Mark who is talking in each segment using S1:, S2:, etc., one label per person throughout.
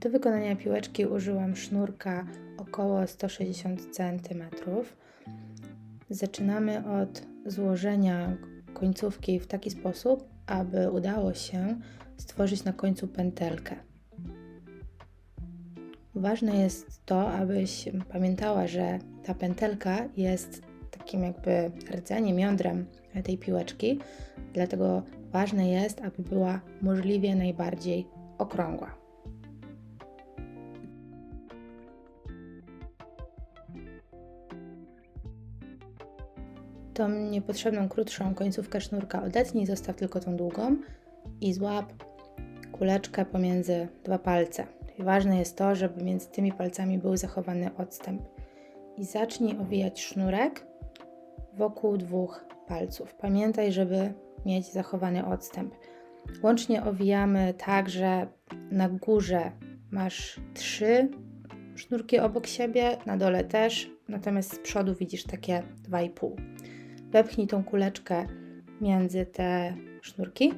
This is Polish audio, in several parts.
S1: Do wykonania piłeczki użyłam sznurka około 160 cm. Zaczynamy od złożenia końcówki w taki sposób, aby udało się stworzyć na końcu pętelkę. Ważne jest to, abyś pamiętała, że ta pętelka jest takim jakby rdzeniem, jądrem tej piłeczki, dlatego ważne jest, aby była możliwie najbardziej okrągła. Tą niepotrzebną, krótszą końcówkę sznurka odetnij, zostaw tylko tą długą i złap kuleczkę pomiędzy dwa palce. Ważne jest to, żeby między tymi palcami był zachowany odstęp. I zacznij owijać sznurek wokół dwóch palców. Pamiętaj, żeby mieć zachowany odstęp. Łącznie owijamy tak, że na górze masz trzy sznurki obok siebie, na dole też, natomiast z przodu widzisz takie dwa i pół. Wepchnij tą kuleczkę między te sznurki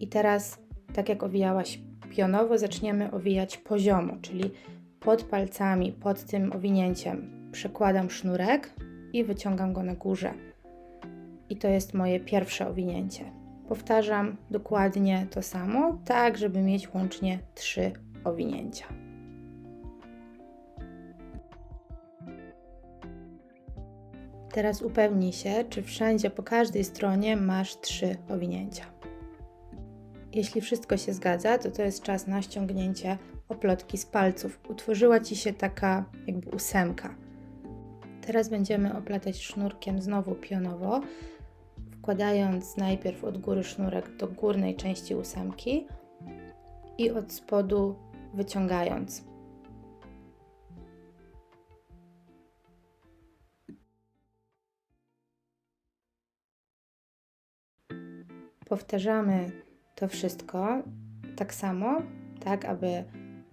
S1: i teraz, tak jak owijałaś pionowo, zaczniemy owijać poziomo, czyli pod palcami, pod tym owinięciem przekładam sznurek i wyciągam go na górze. I to jest moje pierwsze owinięcie. Powtarzam dokładnie to samo, tak żeby mieć łącznie trzy owinięcia. Teraz upewnij się, czy wszędzie po każdej stronie masz trzy owinięcia. Jeśli wszystko się zgadza, to to jest czas na ściągnięcie oplotki z palców. Utworzyła ci się taka jakby ósemka. Teraz będziemy oplatać sznurkiem znowu pionowo, wkładając najpierw od góry sznurek do górnej części ósemki i od spodu wyciągając. Powtarzamy to wszystko tak samo, tak aby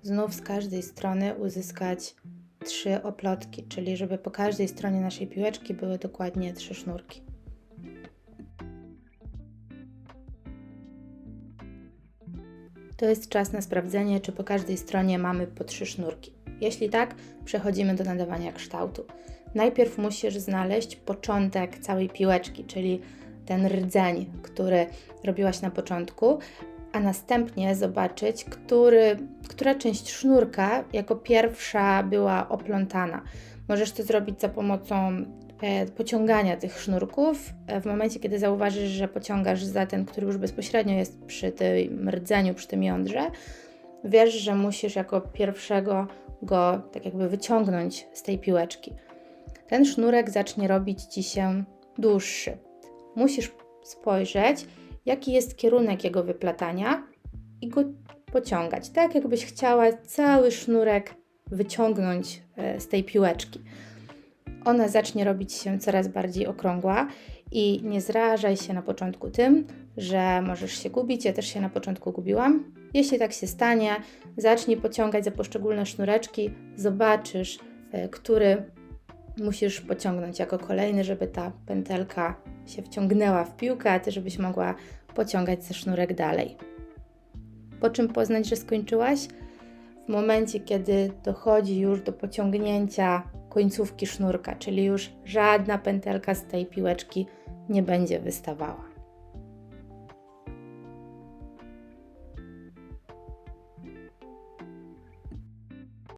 S1: znów z każdej strony uzyskać trzy oplotki, czyli żeby po każdej stronie naszej piłeczki były dokładnie trzy sznurki. To jest czas na sprawdzenie, czy po każdej stronie mamy po trzy sznurki. Jeśli tak, przechodzimy do nadawania kształtu. Najpierw musisz znaleźć początek całej piłeczki, czyli ten rdzeń, który robiłaś na początku, a następnie zobaczyć, który, która część sznurka jako pierwsza była oplątana. Możesz to zrobić za pomocą e, pociągania tych sznurków. E, w momencie, kiedy zauważysz, że pociągasz za ten, który już bezpośrednio jest przy tym rdzeniu, przy tym jądrze, wiesz, że musisz jako pierwszego go tak jakby wyciągnąć z tej piłeczki. Ten sznurek zacznie robić ci się dłuższy. Musisz spojrzeć, jaki jest kierunek jego wyplatania i go pociągać. Tak, jakbyś chciała cały sznurek wyciągnąć e, z tej piłeczki. Ona zacznie robić się coraz bardziej okrągła i nie zrażaj się na początku tym, że możesz się gubić. Ja też się na początku gubiłam. Jeśli tak się stanie, zacznij pociągać za poszczególne sznureczki, zobaczysz, e, który musisz pociągnąć jako kolejny, żeby ta pętelka się wciągnęła w piłkę, a ty żebyś mogła pociągać ze sznurek dalej. Po czym poznać, że skończyłaś? W momencie, kiedy dochodzi już do pociągnięcia końcówki sznurka, czyli już żadna pętelka z tej piłeczki nie będzie wystawała.